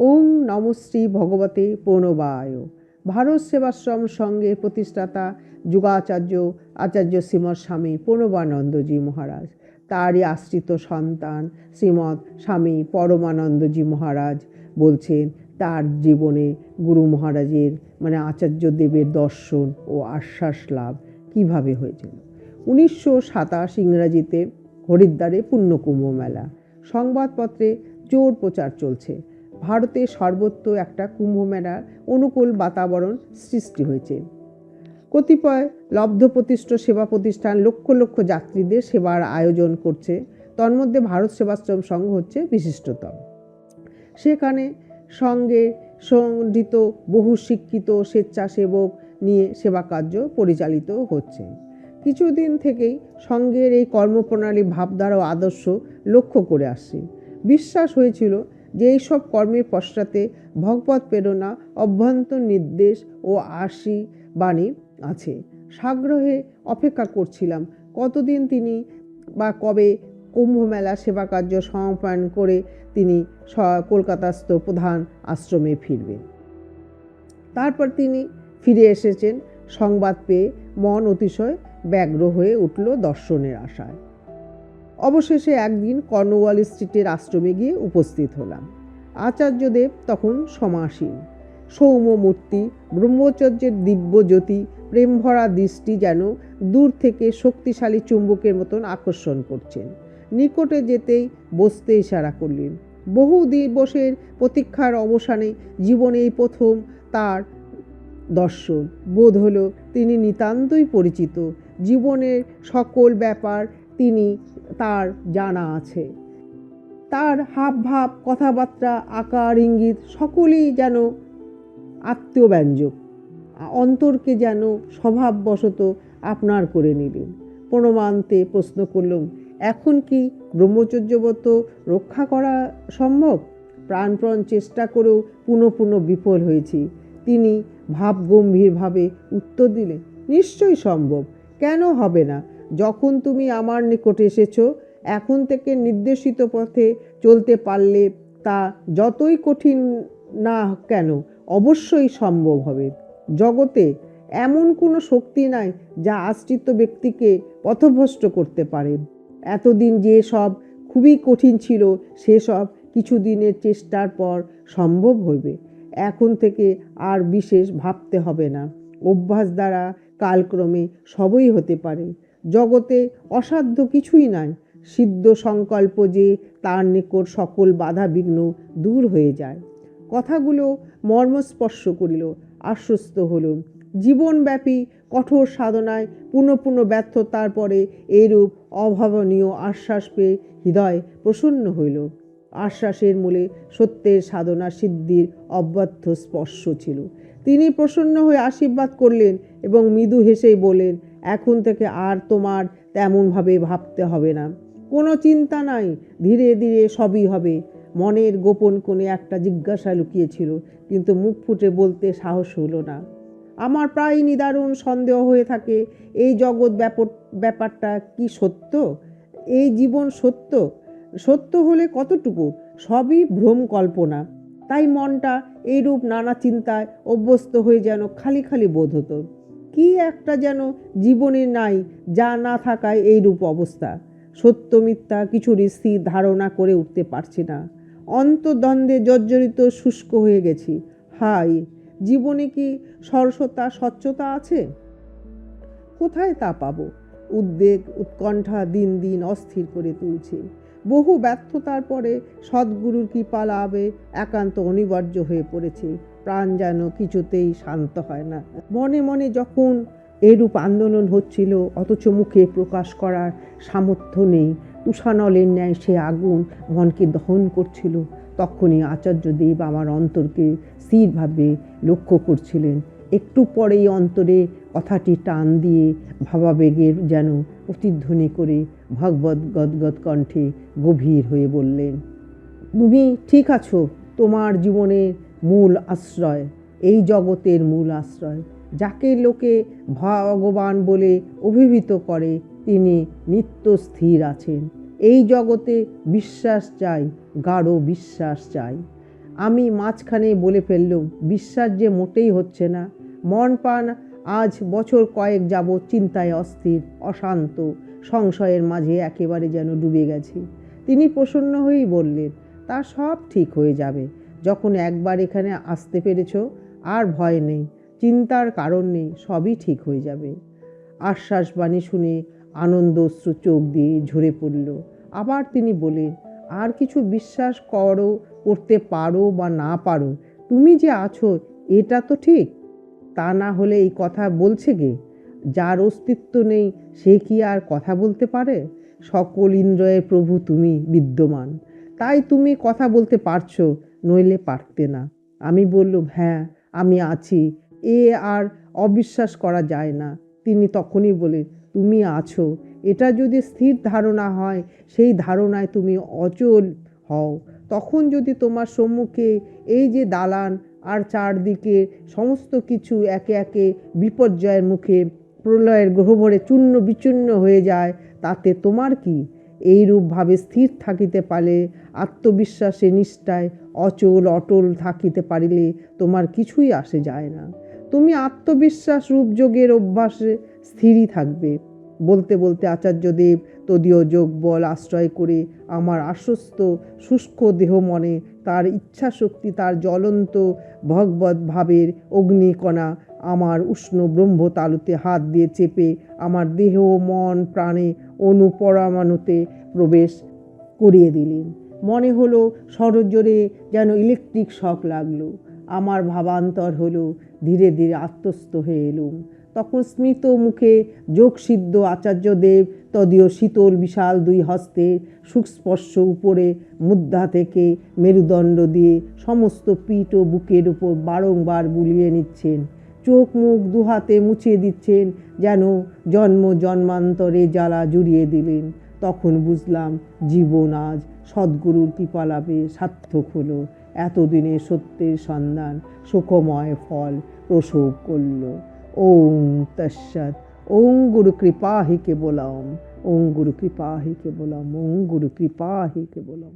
ওং নমশ্রী ভগবতে প্রণবায়। ভারত সেবাশ্রম সঙ্গে প্রতিষ্ঠাতা যুগাচার্য আচার্য শ্রীমৎ স্বামী প্রণবানন্দজি মহারাজ, তারই আশ্রিত সন্তান শ্রীমৎ স্বামী পরমানন্দজি মহারাজ বলছেন, তার জীবনে গুরু মহারাজের মানে আচার্য দেবের দর্শন ও আশ্বাস লাভ কীভাবে হয়েছিল? উনিশশো সাতাশ ইংরাজিতে হরিদ্বারে পূর্ণকুম্ভ মেলা। সংবাদপত্রে জোর প্রচার চলছে। ভারতে সর্বত্র একটা কুম্ভ মেলার অনুকূল বাতাবরণ সৃষ্টি হয়েছে। কতিপয় লব্ধ প্রতিষ্ঠ সেবা প্রতিষ্ঠান লক্ষ লক্ষ যাত্রীদের সেবার আয়োজন করছে। তন্মধ্যে ভারত সেবাশ্রম সংঘ হচ্ছে বিশিষ্টতম। সেখানে সঙ্গে সংগঠিত বহু শিক্ষিত, স্বেচ্ছাসেবক নিয়ে সেবা কার্য পরিচালিত হচ্ছে। কিছুদিন থেকেই সঙ্গের এই কর্মপ্রণালী ভাবধারা ও আদর্শ লক্ষ্য করে আসছি। বিশ্বাস হয়েছিল যে সব কর্মের পশ্চাতে ভগবত প্রেরণা অভ্যন্তর নির্দেশ ও আশি বাণী আছে। সাগ্রহে অপেক্ষা করছিলাম কতদিন তিনি বা কবে কুম্ভ মেলা সেবা কার্য সমাপন করে তিনি কলকাতাস্থ প্রধান আশ্রমে ফিরবেন। তারপর তিনি ফিরে এসেছেন, সংবাদ পেয়ে মন অতিশয় ব্যগ্র হয়ে উঠল দর্শনের আশায়। অবশেষে একদিন কর্নওয়াল স্ট্রিটের আশ্রমে গিয়ে উপস্থিত হলাম। আচার্যদেব তখন সমাসীন। সৌম্য মূর্তি ব্রহ্মচর্যের দিব্য জ্যোতি প্রেমভরা দৃষ্টি যেন দূর থেকে শক্তিশালী চুম্বকের মতন আকর্ষণ করছেন। নিকটে যেতেই বসতে ইশারা করলেন। বহু দিবসের প্রতীক্ষার অবসানে জীবনে এই প্রথম তার দর্শন। বোধ হলো তিনি নিতান্তই পরিচিত। জীবনের সকল ব্যাপার তিনি তার জানা আছে। তার হাব ভাব কথাবার্তা, আকার, ইঙ্গিত সকলেই যেন আত্মীয়ব্যঞ্জক অন্তরকে যেন স্বভাববশত আপনার করে নিলেন। প্রণমান্তে প্রশ্ন করলুম, এখন কি ব্রহ্মচর্যব্রত রক্ষা করা সম্ভব? প্রাণপ্রণ চেষ্টা করেও পুনঃ পুনঃ বিফল হয়েছি। তিনি ভাবগম্ভীরভাবে উত্তর দিলেন, নিশ্চয়ই সম্ভব। কেন হবে না? যখন তুমি আমার নিকটে এসেছ, এখন থেকে নির্দেশিত পথে চলতে পারলে তা যতই কঠিন না কেন, অবশ্যই সম্ভব হবে। জগতে এমন কোনো শক্তি নাই যা আশ্রিত ব্যক্তিকে পথভ্রষ্ট করতে পারে। এতদিন যে সব খুবই কঠিন ছিল সেসব কিছুদিনের চেষ্টার পর সম্ভব হবে এখন থেকে আর বিশেষ ভাবতে হবে না। অভ্যাস দ্বারা কালক্রমে সবই হতে পারে। জগতে অসাধ্য কিছুই নাই। সিদ্ধ সংকল্প যে তার নিকট সকল বাধা বিঘ্ন দূর হয়ে যায়। কথাগুলো মর্মস্পর্শ করিল, আশ্বস্ত হল। জীবনব্যাপী কঠোর সাধনায় পুনঃ পুনঃ ব্যর্থতার পরে এরূপ অভাবনীয় আশ্বাস পেয়ে হৃদয় প্রসন্ন হইল। আশ্বাসের মূলে সত্যের সাধনা সিদ্ধির অব্যর্থ স্পর্শ ছিল। তিনি প্রসন্ন হয়ে আশীর্বাদ করলেন এবং মৃদু হেসেই বললেন এখন থেকে আর তোমার তেমনভাবে ভাবতে হবে না। কোনো চিন্তা নাই, ধীরে ধীরে সবই হবে। মনের গোপন কোণে একটা জিজ্ঞাসা লুকিয়েছিল, কিন্তু মুখ ফুটে বলতে সাহস হলো না। আমার প্রায় নিদারুণ সন্দেহ হয়ে থাকে, এই জগৎ ব্যাপর ব্যাপারটা কি সত্য? এই জীবন সত্য? সত্য হলে কতটুকু? সবই ভ্রম কল্পনা। তাই মনটা এইরূপ নানা চিন্তায় অভ্যস্ত হয়ে যেন খালি খালি বোধ হতো। কি একটা যেন জীবনে নাই, যা না থাকায় এইরূপ অবস্থা। সত্য মিথ্যা কিছুর স্থির ধারণা করে উঠতে পারছি না। অন্তদ্বন্দ্বে জর্জরিত শুষ্ক হয়ে গেছি। হাই জীবনে কি সরসতা, স্বচ্ছতা আছে? কোথায় তা পাবো? উদ্বেগ, উৎকণ্ঠা দিন দিন অস্থির করে তুলছে। বহু ব্যর্থতার পরে সদ্গুরুর কৃপা লাভে একান্ত অনিবার্য হয়ে পড়েছে। প্রাণ যেন কিছুতেই শান্ত হয় না। মনে মনে যখন এরূপ আন্দোলন হচ্ছিল, অথচ মুখে প্রকাশ করার সামর্থ্য নেই। তুষানলের ন্যায় সে আগুন মনকে দহন করছিল। তখনই আচার্যদেব আমার অন্তরকে স্থিরভাবে লক্ষ্য করছিলেন। একটু পরেই অন্তরে কথাটি টান দিয়ে ভাবাবেগের যেন প্রতিধ্বনি করে ভগবত গদগদ কণ্ঠে গভীর হয়ে বললেন, তুমি ঠিক আছো, তোমার জীবনের মূল আশ্রয়, এই জগতের মূল আশ্রয়, যাকে লোকে ভগবান বলে অভিহিত করে, তিনি নিত্য স্থির আছেন। এই জগতে বিশ্বাস চাই, গাঢ় বিশ্বাস চাই। আমি মাঝখানে বলে ফেললুম, বিশ্বাস যে মোটেই হচ্ছে না। মন পান আজ বছর কয়েক যাব চিন্তায় অস্থির, অশান্ত সংশয়ের মাঝে একেবারে যেন ডুবে গেছি। তিনি প্রসন্ন হয়েই বললেন, তা সব ঠিক হয়ে যাবে। যখন একবার এখানে আসতে পেরেছ, আর ভয় নেই, চিন্তার কারণ নেই, সবই ঠিক হয়ে যাবে। আশ্বাসবাণী শুনে আনন্দ অশ্রু চোখ দিয়ে ঝরে পড়ল। আবার তিনি বলেন আর কিছু বিশ্বাস করো, করতে পারো বা না পারো, তুমি যে আছো, এটা তো ঠিক। তা না হলে এই কথা বলছে কে? যার অস্তিত্ব নেই, সে কি আর কথা বলতে পারে? সকল ইন্দ্রয়ের প্রভু তুমি বিদ্যমান। তাই তুমি কথা বলতে পারছ, নইলে পারতে না। আমি বললুম হ্যাঁ আমি আছি। এ আর অবিশ্বাস করা যায় না। তিনি তখনই বলেন তুমি আছো। এটা যদি স্থির ধারণা হয়, সেই ধারণায় তুমি অচল হও। তখন যদি তোমার সম্মুখে এই যে দালান আর চারদিকে সমস্ত কিছু একে একে বিপর্যয়ের মুখে প্রলয়ের গ্রহভরে চূর্ণ বিচূর্ণ হয়ে যায়, তাতে তোমার কি? এইরূপভাবে স্থির থাকিতে পারে, আত্মবিশ্বাসে নিষ্ঠায় অচল অটল থাকিতে পারিলে তোমার কিছুই আসে যায় না। তুমি আত্মবিশ্বাস রূপযোগের অভ্যাসে স্থিরই থাকবে। বলতে বলতে আচার্যদেব তদীয় যোগ বল আশ্রয় করে আমার আশ্বস্ত শুষ্ক দেহ মনে, তার ইচ্ছা শক্তি, তার জ্বলন্ত ভগবত ভাবের অগ্নিকণা আমার উষ্ণ ব্রহ্ম তালুতে হাত দিয়ে চেপে আমার দেহ মন প্রাণে অনুপরমাণুতে প্রবেশ করিয়ে দিলেন। মনে হলো সরজোরে যেন ইলেকট্রিক শক লাগল। আমার ভাবান্তর হলো ধীরে ধীরে আত্মস্থ হয়ে এলুম। তখন স্মিত মুখে যোগসিদ্ধ আচার্যদেব তদীয় শীতল বিশাল দুই হস্তে সুস্পর্শ উপরে মুদ্রা থেকে মেরুদণ্ড দিয়ে সমস্ত পিঠ ও বুকের উপর বারংবার বুলিয়ে নিচ্ছেন। চোখ মুখ দুহাতে মুছিয়ে দিচ্ছেন যেন জন্ম জন্মান্তরে জ্বালা জুড়িয়ে দিলেন। তখন বুঝলাম জীবন আজ সদ্গুরুর কৃপালাভে সার্থক হলো। এতদিনে সত্যের সন্ধান সুখময় ফল প্রসব করল। ওং তৎসৎ ওং গুরু কৃপা হি কেবলম ওং গুরু কৃপা হি কেবলম ওং গুরু কৃপা হি কেবলম